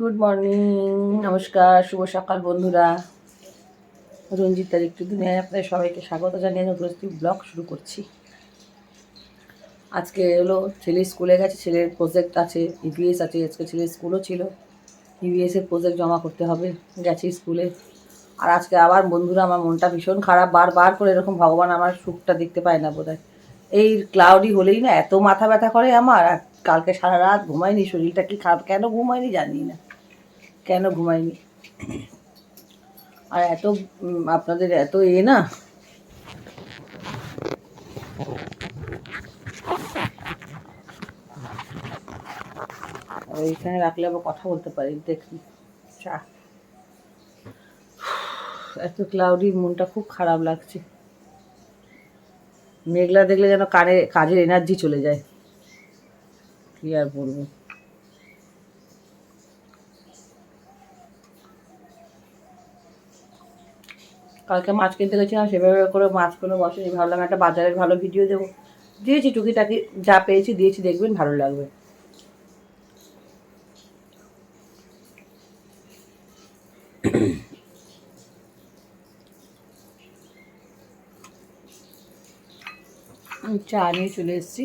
Good morning নমস্কার, শুভ সকাল বন্ধুরা। রঞ্জিত তার একটু দিনে আপনাদের সবাইকে স্বাগত জানিয়ে নতুন ব্লগ শুরু করছি। আজকে হলো ছেলে স্কুলে গেছে, ছেলের প্রজেক্ট আছে ইভিএস আছে, আজকে ছেলের স্কুলও ছিল। ইভিএসের প্রজেক্ট জমা করতে হবে, গেছে স্কুলে। আর আজকে আবার বন্ধুরা, আমার মনটা ভীষণ খারাপ, বারবার করে এরকম ভগবান আমার সুখটা দেখতে পায় না বোধহয়। এই ক্লাউডি হলেই না এত মাথা ব্যথা করে আমার, আর কালকে সারা রাত ঘুমাইনি শরীরটা কি খারাপ, কেন ঘুমাইনি জানি না। কেন ঘুমাইনি আর এত আপনাদের এত এ না? আর এইখানে রাখলে আবার কথা বলতে পারি, দেখি, চা। এত ক্লাউডি মনটা খুব খারাপ লাগছে। মেঘলা দেখলে যেন কানে, কাজের এনার্জি চলে যায়। কি আর বলব? কালকে মাছ কিনতে গেছিলাম, সেভাবে করে মাছ কোনো বসেনি ভাবলাম একটা বাজারের ভালো ভিডিও দেবো। দিয়েছি টুকিটাকি, যা পেয়েছি দিয়েছি, দেখবেন ভালো লাগবে। চা নিয়ে চলে এসেছি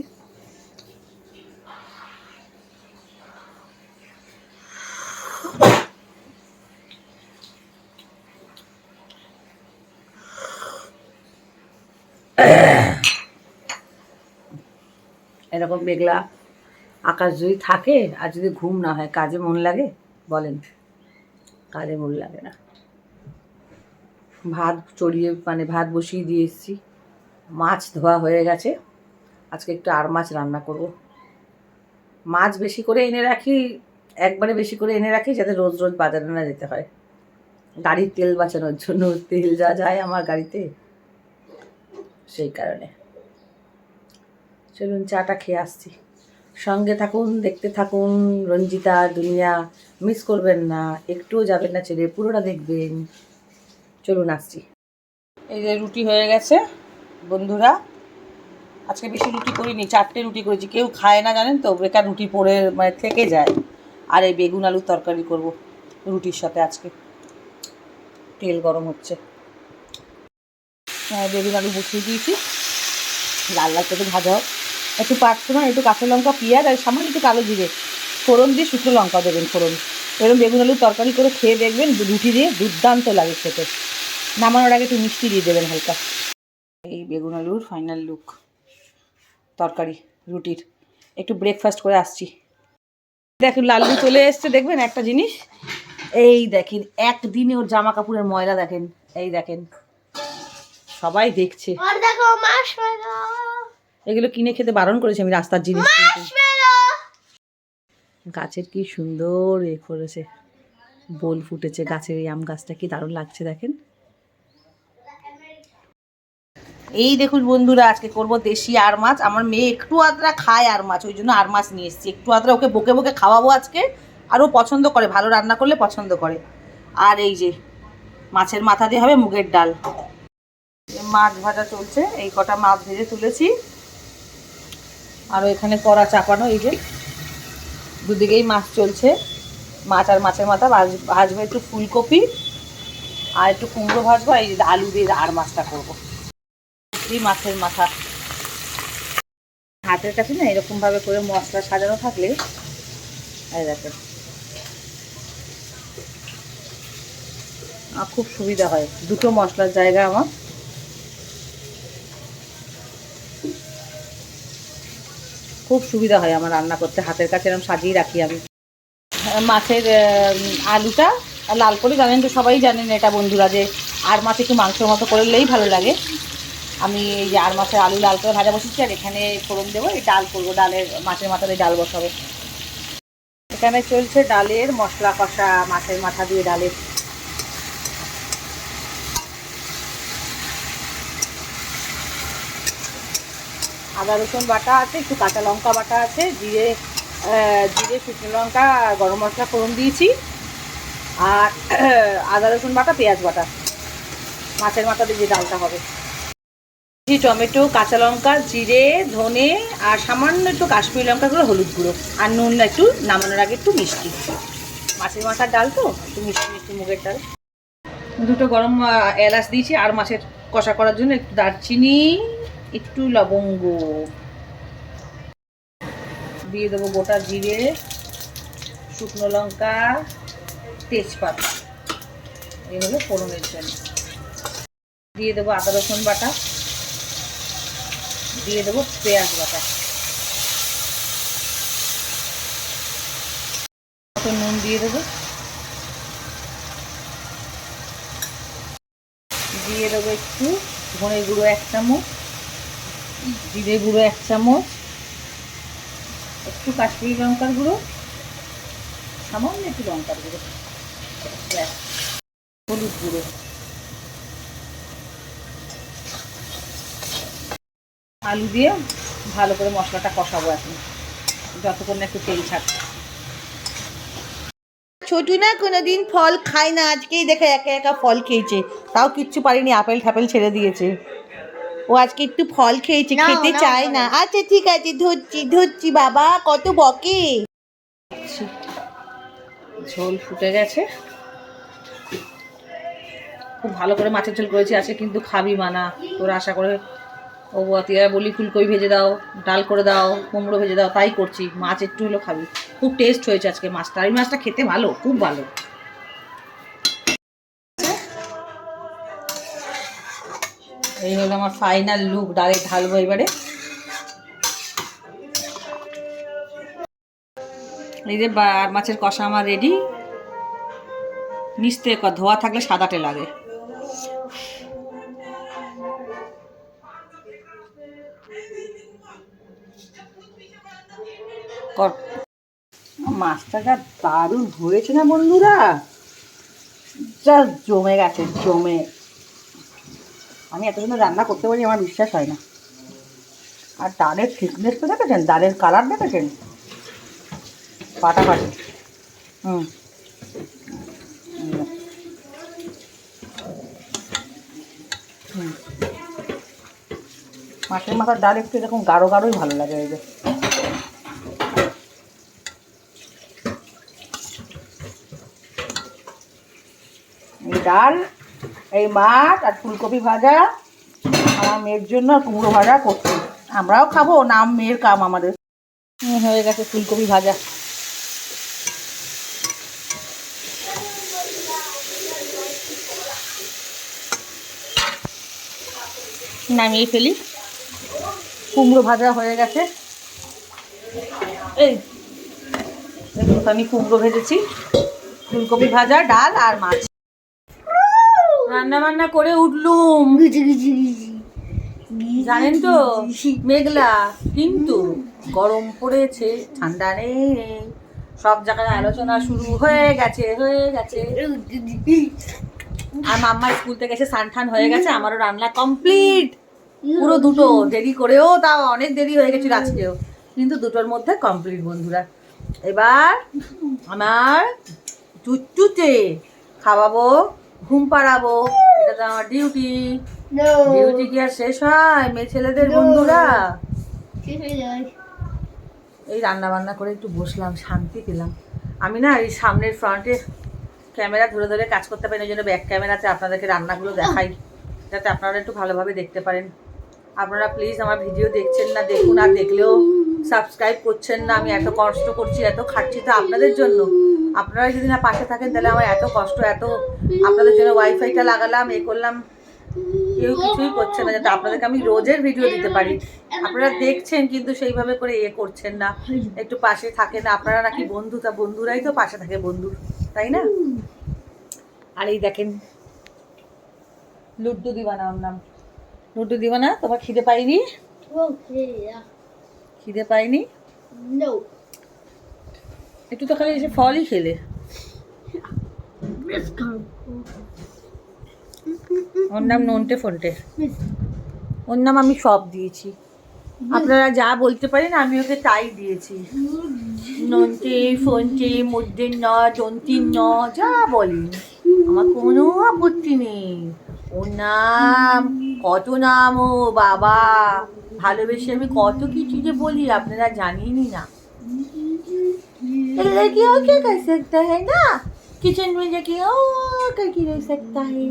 এরকম মেঘলা আকাশ যদি থাকে আর যদি ঘুম না হয়, কাজে মন লাগে? বলেন। কাজে মন লাগে না। ভাত চড়িয়ে মানে ভাত বসিয়ে দিয়ে এসেছি। মাছ ধোয়া হয়ে গেছে। আজকে একটু আর মাছ রান্না করব। মাছ বেশি করে এনে রাখি, একবারে বেশি করে এনে রাখি যাতে রোজ রোজ বাজারে না যেতে হয়। গাড়ির তেল বাঁচানোর জন্য তেল যা যায় আমার গাড়িতে, সেই কারণে। চলুন, চাটা খেয়ে আসছি। সঙ্গে থাকুন, দেখতে থাকুন, রঞ্জিতা, দুনিয়া মিস করবেন না, একটুও যাবেন না ছেড়ে, পুরোটা দেখবেন। চলুন, আসছি। এই যে রুটি হয়ে গেছে, বন্ধুরা। আজকে বেশি রুটি করিনি, চারটে রুটি করেছি। কেউ খায় না, জানেন তো? বেকার রুটি পরে মানে থেকে যায়। আর এই বেগুন আলুর তরকারি করব রুটির সাথে আজকে। তেল গরম হচ্ছে। হ্যাঁ বেগুন আলু বসিয়ে দিয়েছি। লাল লাল করে ভাজা হোক। একটু পাঁচফোড়ন একটু কাঁচা লঙ্কা, পেঁয়াজ, আর সামান্য একটু কালো জিরে। ফোড়ন দিয়ে শুকনো লঙ্কা দেবেন ফোড়ন। এরকম বেগুন, আলুর তরকারি করে খেয়ে দেখবেন রুটি দিয়ে দুর্দান্ত লাগে খেতে। নামানোর আগে একটু মিষ্টি দিয়ে দেবেন হালকা। এই বেগুন আলুর ফাইনাল লুক তরকারি, রুটির। একটু ব্রেকফাস্ট করে আসছি। দেখুন, লাল্লু চলে এসছে, দেখবেন একটা জিনিস? এই দেখেন, একদিনে ওর জামা কাপড়ের ময়লা দেখেন। এই দেখেন, সবাই দেখছে। দেখো এগুলো কিনে খেতে বারণ করেছি আমি রাস্তার জিনিস গাছের কি সুন্দর এ করেছে বোল ফুটেছে গাছের এই আম গাছটা কি দারুণ লাগছে দেখেন। এই দেখুন বন্ধুরা আজকে করব দেশি আর মাছ। আমার মেয়ে একটু আদ্রা খায় আর মাছ ওই জন্য আর মাছ নিয়ে এসেছি। একটু আদ্রা ওকে বকে বকে খাওয়াবো আজকে আর ও পছন্দ করে ভালো রান্না করলে পছন্দ করে। আর এই যে মাছের মাথা দিয়ে হবে মুগের ডাল। মাছ ভাজা চলছে এই কটা মাছ ভেজে তুলেছি। আরও এখানে কড়া চাপানো, এই যে দুদিকেই মাছ চলছে। মাছ আর মাছের মাথা ভাজ- ভাজবো একটু ফুলকপি আর একটু কুমড়ো ভাজবো এই আলু দিয়ে আর মাছটা করব। এই মাছের মাথা। হাতের কাছে না এরকমভাবে করে মশলা সাজানো থাকলে, এই খুব সুবিধা হয়। দুটো মশলার জায়গা আমার। খুব সুবিধা হয় আমার রান্না করতে। হাতের কাছে এরকম সাজিয়ে রাখি আমি। মাছের আলুটা লাল করে জানেন তো সবাই জানেন এটা বন্ধুরা যে আর মাছ একটু মাংসের মতো করলেই ভালো লাগে। আমি এই যে আর মাছের আলু লাল করে ভাজা বসেছি, আর এখানে ফোড়ন দেবো, এই ডাল করব, ডালের মাছের মাথাতে ডাল বসাবো। এখানে চলছে ডালের মশলা কষা, মাছের মাথা দিয়ে ডালের আদা রসুন বাটা আছে, একটু কাঁচা লঙ্কা বাটা আছে, জিরে জিরে, শুকনো লঙ্কা, গরম মশলা, ফোড়ন দিয়েছি। আর আদা রসুন বাটা, পেঁয়াজ বাটা। মাছের মাথা দিয়ে যে ডালটা হবে। টমেটো, কাঁচা লঙ্কা, জিরে, ধনে, আর সামান্য একটু কাশ্মীরি লঙ্কা গুঁড়ো, হলুদ গুঁড়ো। আর নুন একটু নামানোর আগে একটু মিষ্টি। মাছের মাথার ডাল তো, একটু মিষ্টি মিষ্টি মুগের ডাল। দুটো গরম এলাচ দিয়েছি, আর মাছের কষা করার জন্য একটু দারচিনি। একটু লবঙ্গ। দিয়ে দেবো গোটা জিরে, শুকনো লঙ্কা, তেজপাতা। এই হলো ফোড়নের জন্য। দিয়ে দেবো আদা, রসুন বাটা। দিয়ে দেবো পেঁয়াজ বাটা। নুন দিয়ে দেবো। দিয়ে দেবো একটু ধনে গুঁড়ো এক চামচ। জিরে গুঁড়ো এক চামচ, একটু কাশ্মীরি লঙ্কার গুঁড়ো, সামান্য একটু লঙ্কার গুঁড়ো হলুদ গুঁড়ো। আলু দিয়ে ভালো করে মশলাটা কষাবো এখন, যতক্ষণ একটু তেল ছাড়ছে ছোটু না কোনোদিন ফল খায় না, আজকেই দেখে একা একা ফল খেয়েছে, তাও কিচ্ছু পারিনি আপেল ঠাপেল ছেড়ে দিয়েছে। ও আজকে একটু ফল খেয়েছে খেতে চায় না। আচ্ছা ঠিক আছে ধরছি ধরছি বাবা কত বকে? ঝোল ফুটে গেছে। খুব ভালো করে মাছের ঝোল করেছি আজকে কিন্তু খাবি মানা। তোর আশা করে ও তিয়ার বলি ফুলকপি ভেজে দাও ডাল করে দাও কুমড়ো ভেজে দাও তাই করছি। মাছ একটু হলো খাবি। খুব টেস্ট হয়েছে আজকে মাছটা। এই মাছটা খেতে ভালো খুব ভালো। এই হলো আমার ফাইনাল লুক ডালে ঢালবো এবারে। এই যে বা- মাছের কষা আমার রেডি নিচতে ক- ধোয়া থাকলে সাদাটে লাগে। মাছটা যা দারুণ হয়েছে না বন্ধুরা। যা জমে গেছে, জমে। আমি এত সুন্দর রান্না করতে পারি, আমার বিশ্বাস হয় না। আর ডালের থিকনেস তো দেখেছেন? ডালের কালার দেখেছেন? হুম। হুম। মাছের মাথার ডাল একটু এরকম গাঢ় গাঢ়ই ভালো লাগে এই যে। ডাল এই মাছ আর ফুলকপি ভাজা, আমার মেয়ের জন্য কুমড়ো ভাজা করছি। আমরাও খাব, নাম মেয়ের কাম আমাদের। হয়ে গেছে ফুলকপি ভাজা। নামিয়ে ফেলি। কুমড়ো ভাজা হয়ে গেছে। এই আমি কুমড়ো ভেজেছি। ফুলকপি ভাজা, ডাল আর মাছ। রান্না বান্না করে উঠলুম। জানেন তো, মেঘলা, কিন্তু গরম পড়েছে, ঠান্ডা নেই। সব জায়গায় আলোচনা শুরু হয়ে গেছে হয়ে গেছে। আর মাম্মা স্কুল থেকে এসে সানঠান হয়ে গেছে, আমারও রান্না কমপ্লিট। পুরো দুটো, দেরি করেও তাও অনেক দেরি হয়ে গেছিল আজকেও। কিন্তু দুটোর মধ্যে কমপ্লিট, বন্ধুরা। এবার আমার চুচুচে খাওয়াবো ঘুম পাড়াবো এটা তো আমার ডিউটি ডিউটি কি আর শেষ হয়? মেয়ে ছেলেদের বন্ধুরা? এই রান্না বান্না করে একটু বসলাম শান্তি পেলাম। আমি না এই সামনের ফ্রন্টে ক্যামেরা ধরে ধরে কাজ করতে পারি ওই জন্য ব্যাক ক্যামেরাতে আপনাদেরকে রান্নাগুলো দেখাই। যাতে আপনারা একটু ভালোভাবে দেখতে পারেন। আপনারা প্লিজ আমার ভিডিও দেখছেন না দেখুন আর দেখলেও সাবস্ক্রাইব করছেন না, আমি এত কষ্ট করছি, এত খাটছি তো আপনাদের জন্য। আপনারা যদি না পাশে থাকেন, তাহলে আমার এত কষ্ট, এত আপনাদের জন্য ওয়াইফাইটা লাগালাম, এ করলাম। কেউ কিছুই করছে না, যাতে আপনাদেরকে আমি রোজের ভিডিও দিতে পারি। আপনারা দেখছেন, কিন্তু সেইভাবে করে এ করছেন না। একটু পাশে থাকেন, আপনারা নাকি বন্ধু, তা বন্ধুরাই তো পাশে থাকে বন্ধুর তাই না? আর এই দেখেন, লুড্ডু দিবানা ওর নাম। লুড্ডু দিবানা, তোমার খিদে পাইনি? খিদে পাইনি No. একটু তো খালি এসে ফলই খেলে। ওর নাম নন্টে ফন্টে। ওর নাম আমি সব দিয়েছি। আপনারা যা বলতে পারেন আমি ওকে তাই দিয়েছি। নন্টে ফন্টে মধ্যে ন দন্তি ন যা বলেন। আমার কোনো আপত্তি নেই। ওর নাম কত নাম ও বাবা। ভালোবেসে আমি কত কিছু যে বলি আপনারা জানেনই না लड़की और क्या कर सकता है ना किचन में जाके ओ करके रह सकता है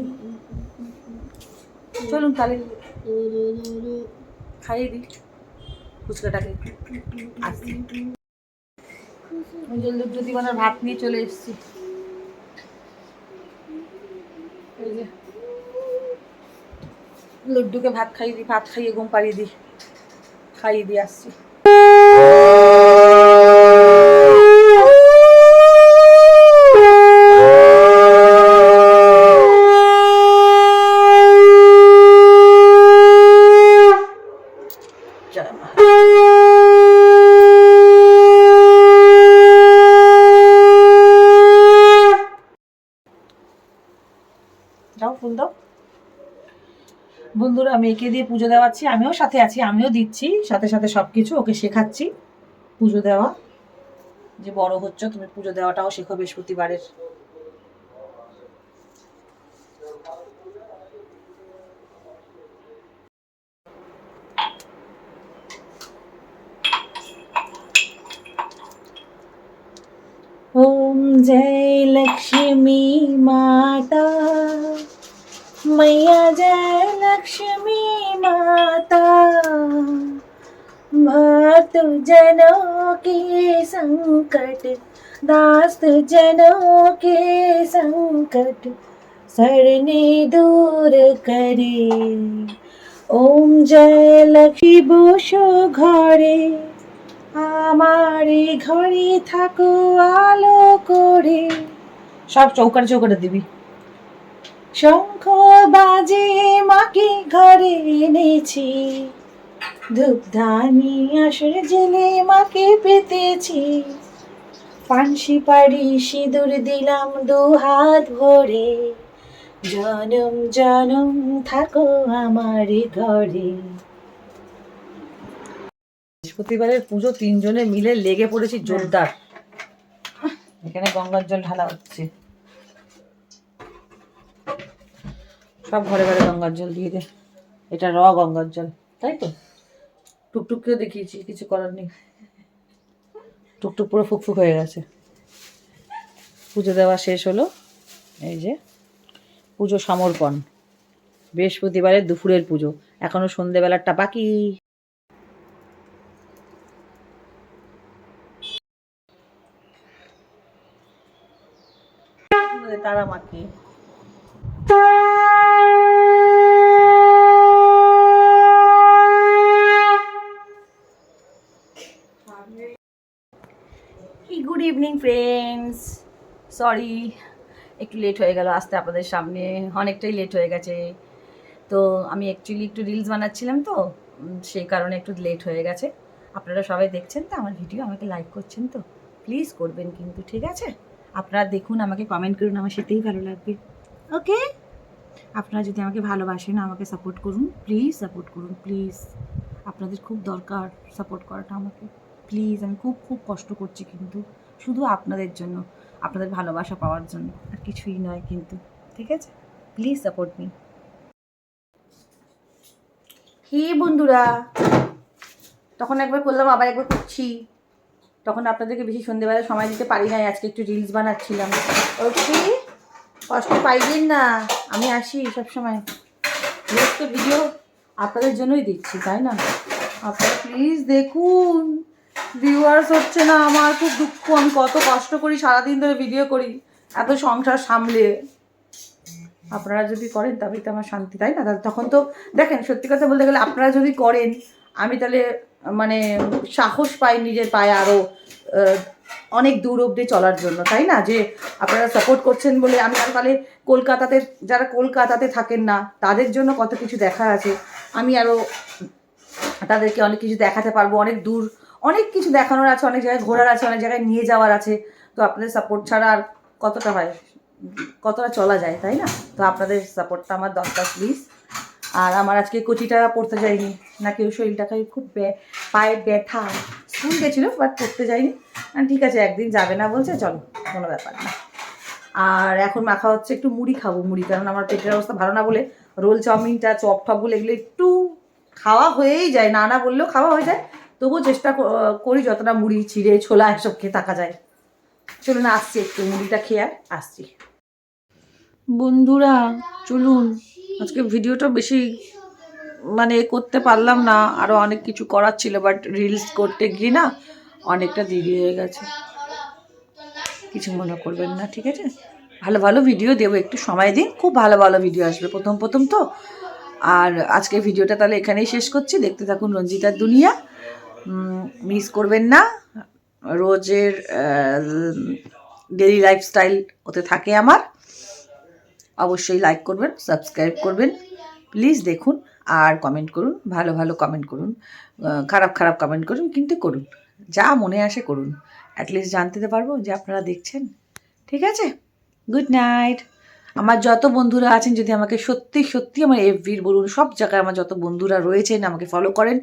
চলুন তাহলে খাইয়ে দিই ফুচকাটাকে আসছি জল দুটো দিবানার ভাত নিয়ে চলে এসেছি এই যে লড্ডুকে ভাত খাইয়ে দিই ভাত খাইয়ে ঘুম পাড়িয়ে দিই খাইয়ে দিয়ে আসছি জয় মা যাও ফুল দাও বন্ধুরা মেয়েকে দিয়ে পুজো দেওয়াচ্ছি আমিও সাথে আছি আমিও দিচ্ছি সাথে সাথে সব কিছু ওকে শেখাচ্ছি পুজো দেওয়া যে বড় হচ্ছে তুমি পুজো দেওয়াটাও শেখো বৃহস্পতিবারের ओम जय लक्ष्मी माता मैया जय लक्ष्मी माता भक्त जनों के संकट दास्त जनों के संकट सरने दूर करे ओम जय लक्ष्मी বসো ঘরে আমার এই ঘরে থাকো আলো করে সব চৌকাটে চৌকাটে দিবি শঙ্খ বাজে মাকে ঘরে এনেছি। ধূপধানি আসর জেলে মাকে পেতেছি। পানসি পাড়ি সিঁদুর দিলাম দু হাত ভরে। জনম জনম থাকো আমার ঘরে। বৃহস্পতিবারের পুজো তিনজনে মিলে লেগে পড়েছি জোরদার। এখানে গঙ্গার জল ঢালা হচ্ছে। সব ঘরে ঘরে গঙ্গার জল দিয়ে দে। এটা র গঙ্গার জল, তাই তো? টুকটুককেও দেখিয়েছি, কিছু করার নেই। টুকটুক পুরো ফুকফুক হয়ে গেছে। পুজো দেওয়া শেষ হলো। এই যে, পুজো সমর্পণ। বৃহস্পতিবারের দুপুরের পুজো। এখনও সন্ধেবেলারটা বাকি। তারা মাকে গুড ইভিনিং ফ্রেন্ডস সরি একটু লেট হয়ে গেল, আসতে আপনাদের সামনে অনেকটাই লেট হয়ে গেছে। তো আমি অ্যাকচুয়ালি একটু রিলস বানাচ্ছিলাম তো সেই কারণে একটু লেট হয়ে গেছে। আপনারা সবাই দেখছেন তো, আমার ভিডিও আমাকে লাইক করছেন তো? প্লিজ করবেন কিন্তু, ঠিক আছে? আপনারা দেখুন, আমাকে কমেন্ট করুন, আমার সেটাই ভালো লাগবে। ওকে আপনারা যদি আমাকে ভালোবাসেন, আমাকে সাপোর্ট করুন প্লিজ সাপোর্ট করুন প্লিজ আপনাদের খুব দরকার সাপোর্ট করাটা আমাকে। প্লিজ আমি খুব খুব কষ্ট করছি কিন্তু। শুধু আপনাদের জন্য, আপনাদের ভালোবাসা পাওয়ার জন্য, আর কিছুই নয় কিন্তু, ঠিক আছে? প্লিজ সাপোর্ট মি হে বন্ধুরা, তখন একবার করলাম আবার একবার করছি। তখন আপনাদেরকে বেশি সন্ধেবেলা সময় দিতে পারি নাই, আজকে একটু রিলস বানাচ্ছিলাম। ওকে, কষ্ট পাইবেন না, আমি আসি সবসময়। ভিডিও আপনাদের জন্যই দিচ্ছি, তাই না? আপনারা প্লিজ দেখুন। ভিউয়ার্স হচ্ছে না, আমার খুব দুঃখ, আমি কত কষ্ট করি, সারাদিন ধরে ভিডিও করি, এত সংসার সামলে। আপনারা যদি করেন তবেই তো আমার শান্তি, তাই না? তাহলে তখন তো, দেখেন, সত্যি কথা বলতে গেলে আপনারা যদি করেন, আমি তাহলে মানে সাহস পাই নিজের পায়ে আরও অনেক দূর অবধি চলার জন্য, তাই না? যে আপনারা সাপোর্ট করছেন বলে আমি আর তাহলে কলকাতাতে, যারা কলকাতাতে থাকেন না, তাদের জন্য কত কিছু দেখার আছে, আমি আরও তাদেরকে অনেক কিছু দেখাতে পারব, অনেক দূর অনেক কিছু দেখানোর আছে, অনেক জায়গায় ঘোরার আছে, অনেক জায়গায় নিয়ে যাওয়ার আছে। তো আপনাদের সাপোর্ট ছাড়া আর কতটা হয়? কতটা চলা যায়, তাই না? তো আপনাদের সাপোর্টটা আমার দরকার প্লিজ আর আমার আজকে কচিটা পড়তে যাইনি না কেউ শরীরটাকে খুব পায়ে ব্যথা, স্কুল গেছিল বাট পড়তে আর ঠিক আছে, একদিন যাবে না বলছে, চলো, কোনো ব্যাপার না। আর এখন মাখা হচ্ছে, একটু মুড়ি খাব, মুড়ি, কারণ আমার পেটের অবস্থা ভালো না বলে, রোল চাউমিনটা চপ টপগুলো এগুলো একটু খাওয়া হয়েই যায়, না না বললেও খাওয়া হয়ে যায়। তবুও চেষ্টা করি যতটা মুড়ি চিড়ে ছোলা এসব খেয়ে থাকা যায়। চলুন, আসছি একটু, মুড়িটা খেয়ে আর আসছি। বন্ধুরা, চলুন, আজকে ভিডিওটা বেশি মানে করতে পারলাম না আরও অনেক কিছু করার ছিল বাট রিলস করতে গিয়ে না অনেকটা দেরি হয়ে গেছে। কিছু মনে করবেন না, ঠিক আছে? ভালো ভালো ভিডিও দেবো, একটু সময় দিন, খুব ভালো ভালো ভিডিও আসবে, প্রথম প্রথম তো। আর আজকে ভিডিওটা তাহলে এখানেই শেষ করছি, দেখতে থাকুন রঞ্জিতার দুনিয়া। মিস করবেন না। রোজের ডেলি লাইফস্টাইল ওতে থাকে আমার। অবশ্যই লাইক করবেন সাবস্ক্রাইব করবেন। প্লিজ দেখুন আর কমেন্ট করুন, ভালো ভালো কমেন্ট করুন খারাপ খারাপ কমেন্ট করুন, কিন্তু করুন। যা মনে আসে করুন। অ্যাটলিস্ট জানতে পারব যে আপনারা দেখছেন। ঠিক আছে? গুড নাইট আমার যত বন্ধুরা আছেন, যদি আমাকে সত্যি সত্যি আমার এফবির বলুন, সব জায়গায় আমার যত বন্ধুরা রয়েছেন, আমাকে ফলো করেন,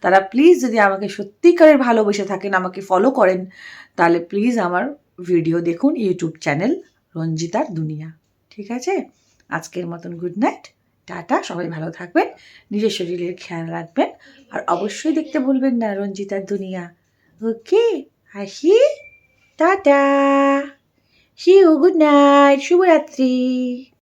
তারা প্লিজ যদি আমাকে সত্যিকারের ভালোবেসে থাকেন, আমাকে ফলো করেন, তাহলে প্লিজ আমার ভিডিও দেখুন ইউটিউব চ্যানেল রঞ্জিতার দুনিয়া। ঠিক আছে? আজকের মতন গুড নাইট টাটা, সবাই ভালো থাকবেন, নিজের শরীরের খেয়াল রাখবেন, আর অবশ্যই দেখতে ভুলবেন না রঞ্জিতার দুনিয়া। ওকে হাসি টাটা! শিউ গুড নাইট শুভরাত্রি